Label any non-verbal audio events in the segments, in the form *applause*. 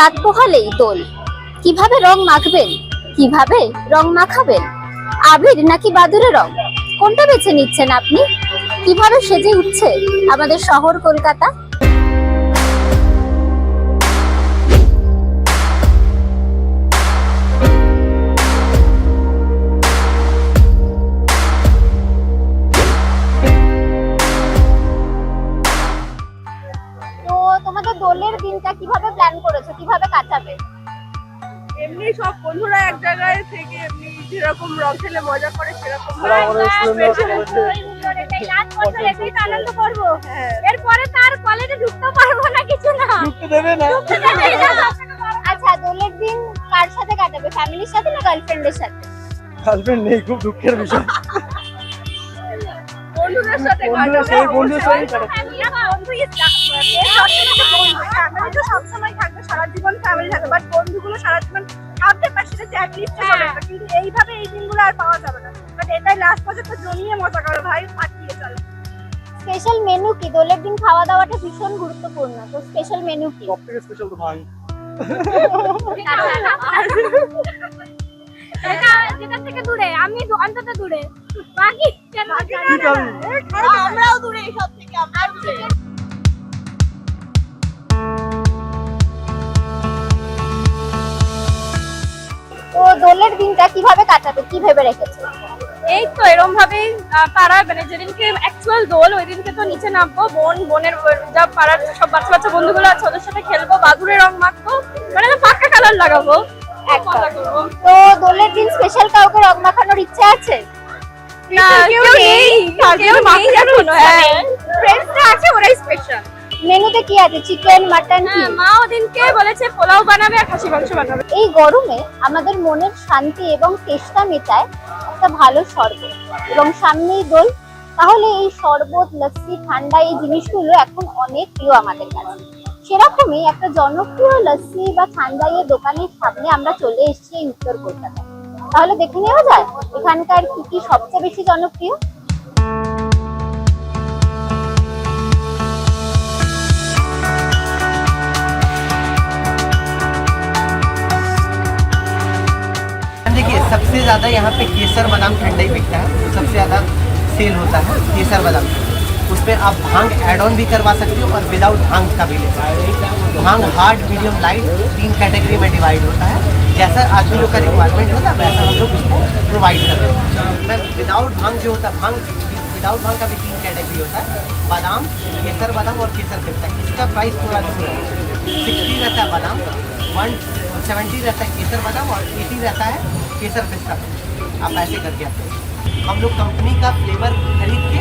রাত পোহালেই দোল। কীভাবে রং মাখবেন? কীভাবে রং মাখাবেন? আবির নাকি বাদুরে রং? কোনটা বেছে নিচ্ছেন আপনি? কীভাবে সেজে উঠছে আমাদের শহর কলকাতা? এমনি সব বন্ধুরা এক জায়গায় থেকে এমনি যেরকম রং খেলে মজা করে সেরকম আনন্দ করব। হ্যাঁ। এরপরে তার কলেজে ঢুকতে পারব না কিছু না। ঢুকতে দেবে না। আচ্ছা দোলের দিন কার সাথে কাটাবে? ফ্যামিলির সাথে না গার্লফ্রেন্ডের সাথে? গার্লফ্রেন্ড নেই খুব দুঃখের বিষয়। বন্ধুদের সাথে বন্ধুরা সেই বন্ধুদের সাথেই ফ্যামিলি তো সবসময় থাকবে সারা জীবন ফ্যামিলি থাকবে। বাট বন্ধুগুলো সারা জীবন ভাবতে পারছি যে অ্যাটলিস্ট কিন্তু এইভাবে এই দিনগুলো আর পাওয়া যাবে না। বাট এটাই লাস্ট পর্যন্ত জমিয়ে মজা করে ভাই ফাটিয়ে চলে। স্পেশাল মেনু কি? দোলের দিন খাওয়া দাওয়াটা ভীষণ গুরুত্বপূর্ণ। তো স্পেশাল মেনু কি? সব থেকে স্পেশাল তো ভাঙ *laughs* যেটা থেকে দূরে? আমি অন্তত দূরে। বাকি কেন আমরাও দূরে সব থেকে আমরাও দূরে। তো দোলের দিনটা কীভাবে কাটাবে? কি ভেবে রেখেছো? এই তো এরকম ভাবেই পাড়া মানে যেদিনকে অ্যাকচুয়াল দোল ওই দিনকে তো নিচে নামবো বোন বোনের যা পাড়ার সব বাচ্চা বাচ্চা বন্ধুগুলো আছে ওদের সাথে খেলব বাদুরে রং মাখবো মানে পাক্কা কালার লাগাবো। মজা তো দোলের দিন স্পেশাল কাউকে রং মাখানোর ইচ্ছে আছে? না কেউ নেই। কেউ নেই এখনও হ্যাঁ। ফ্রেন্ডসরা আছে ওরাই স্পেশাল মেনুতে কি আছে? চিকেন মাটন কি? হ্যাঁ মা ওদিনকে বলেছে পোলাও বানাবে আর খাসি মাংস বানাবে। এই গরমে আমাদের মনের শান্তি এবং চেষ্টা মেটায় একটা ভালো শরবত। এবং সামনেই দোল তাহলে এই শরবত লস্যি ঠান্ডা এই জিনিসগুলো এখন অনেক প্রিয় আমাদের কাছে। সেরকমই একটা জনপ্রিয় লস্যি বা ঠান্ডা এর দোকানের সামনে আমরা চলে এসেছি এই উত্তর কলকাতায় তাহলে দেখে নেওয়া যায় এখানকার কি কি সবচেয়ে বেশি জনপ্রিয় देखिए सबसे ज्यादा यहाँ पे केसर बादाम ठंडा ही बिकता है सबसे ज्यादा सेल होता है केसर बादाम उसमें आप भाँग एड ऑन भी करवा सकते हो और विदाउट भाँग का भी ले सकते हो। भाँग हार्ड मीडियम लाइट तीन कैटेगरी में डिवाइड होता है। जैसा आदमी लोग का रिक्वायरमेंट होता है वैसा हम लोग उसको प्रोवाइड कर देते हैं। मैम विदाउट भाँग जो होता है, भाँग विदाउट भाँग का भी तीन कैटेगरी होता है। बादाम, केसर बादाम और केसर पिस्ता। इसका प्राइस थोड़ा दूर है सिक्सटी रहता है बादाम वन सेवेंटी रहता है केसर बादाम और एटी रहता है केसर पिस्ता। आप ऐसे करके आते हैं। हम लोग कंपनी का फ्लेवर खरीद के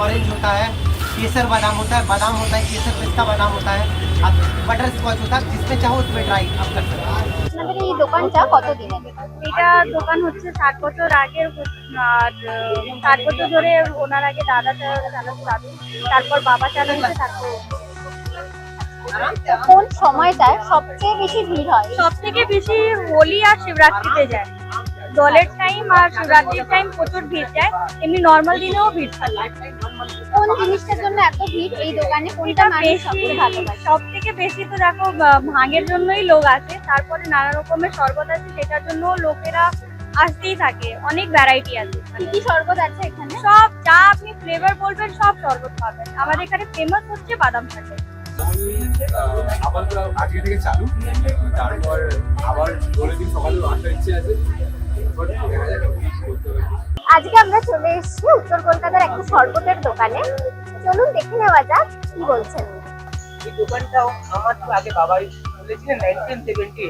ऑरेंज होता है केसर बादाम होता है बादाम होता है केसर पिस्ता बादाम होता है अब बटर स्कॉच होता है जिसमें चाहो उसमें ट्राई आप कर सकते हैं আপনাদের এই দোকানটা কত দিনের এটা দোকান হচ্ছে ষাট বছর আগের আর ষাট বছর ধরে ওনার আগে দাদা চালাতো দাদু তারপর বাবা চালাচ্ছে তারপর কোন সময়টায় সবচেয়ে বেশি ভিড় হয় সব থেকে বেশি হোলি আর শিবরাত্রিতে যায় দলের টাইম আর শিবরাত্রির টাইম প্রচুর ভিড় যায় এমনি নর্মাল দিনেও ভিড় থাকে। কোন জিনিসটার জন্য এত ভিড় এই দোকানে? কোনটা মানুষ সব থেকে বেশি তো দেখো ভাঙের জন্যই লোক আসে তারপরে নানা রকমের শরবত আছে সেটার জন্য লোকেরা আসতেই থাকে অনেক ভ্যারাইটি আছে কি কি শরবত আছে এখানে? সব যা আপনি ফ্লেভার বলবেন সব শরবত পাবেন। আমাদের এখানে ফেমাস হচ্ছে বাদাম শাকের। আপাতত আজকে থেকে চালু তারপর আবার দোলের দিন সকালে আসার ইচ্ছে আছে। আজকে আমরা চলে এসেছি উত্তর কলকাতার একটা শরবতের দোকানে। চলুন দেখে নেওয়া যাক কি বলছেন। এই দোকানটাও আমার তো আগে বাবাই খুলেছিলেন নাইনটিন সেভেন্টি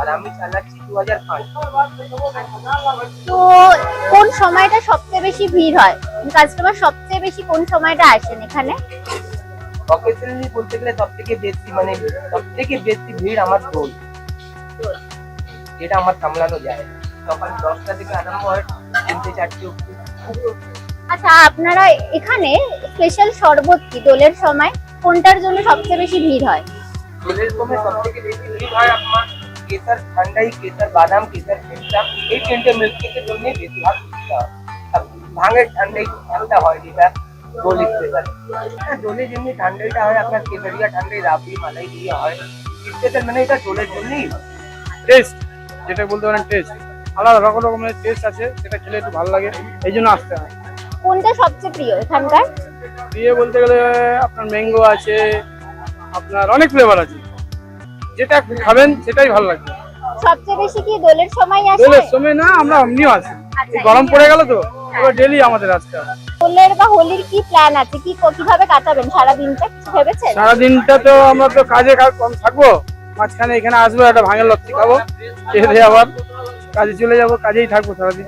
আর আমি চালাচ্ছি দু হাজার পাঁচ। তো কোন সময়টা সবচেয়ে বেশি ভিড় হয়? কাস্টমার সবচেয়ে বেশি কোন সময়টা আসেন এখানে? অকেশনালি বলতে গেলে সব থেকে বেশি মানে সব থেকে বেশি ভিড় আমার দোল। যেটা আমার সামলানো যায়। সকাল দশটা থেকে আরম্ভ হয় তিনটে চারটে অব্দি আচ্ছা আপনারা এখানে স্পেশাল শরবত কি? দোলের সময় কোনটার জন্য সবচেয়ে বেশি ভিড় হয়? দোলের সময় সব থেকে বেশি ভিড় হয় আপনার কেসার ঠান্ডাই কেসার বাদাম কেসার পেস্তা এই তিনটে মিল্ককেকের জন্য বেশিরভাগ হয়। ভাঙের ঠান্ডাই ঠান্ডা হয় যেটা দোল স্পেশাল হ্যাঁ দোলে যেমনি ঠান্ডাটা হয় আপনার কেশরিয়া ঠান্ডায় রাবড়ি মালাই দিয়ে হয়। স্পেশাল মানে এটা দোলের জন্যই হয়। টেস্ট যেটা বলতে পারেন টেস্ট আলাদা রকম রকমের টেস্ট আছে সেটা খেলে একটু ভালো লাগে এই জন্য আসতে হয়। কোনটা সবচেয়ে প্রিয় এখানকার? প্রিয় বলতে গেলে আপনার ম্যাঙ্গো আছে আপনার অনেক ফ্লেভার আছে। যেটা খাবেন সেটাই ভালো লাগবে। সবচেয়ে বেশি কি দোলের সময় আসে? দোলের সময় না আমরা এমনিও আছি এই গরম পড়ে গেল তো এবার ডেলি আমাদের আসতে হবে। দোলের বা হোলির কি প্ল্যান আছে? কি কীভাবে কাটাবেন? সারা দিনটা কিছু ভেবেছেন? সারাদিনটা তো আমরা তো কাজে কম থাকব। মাঝখানে এখানে আসব, একটা ভাঙের লত্তি খাব। খেয়ে দিয়ে আবার কাজে চলে যাব, কাজেই থাকব সারাদিন।